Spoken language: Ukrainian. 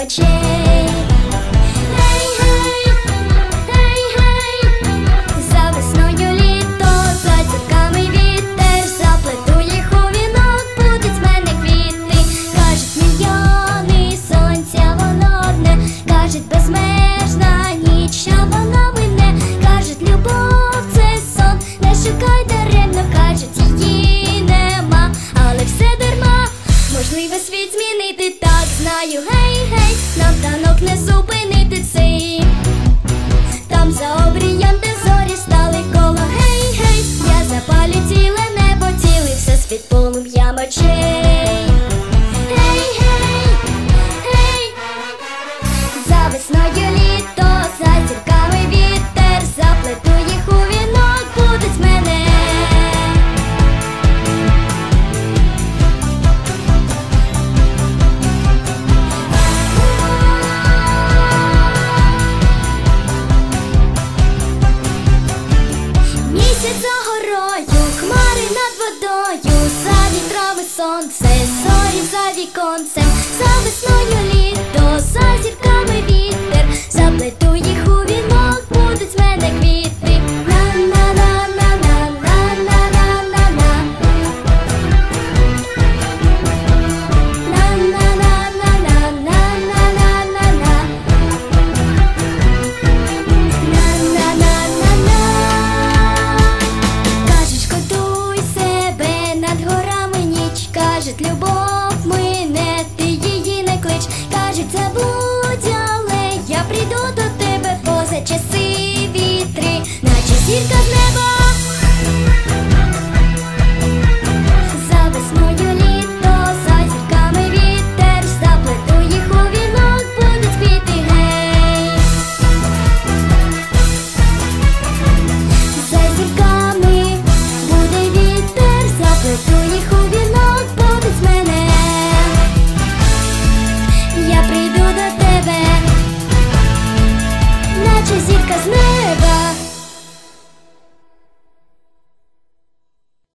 your chance. полум'я мочи. це будь, але я прийду до тебе поза часи вітри, наче зірка з неба.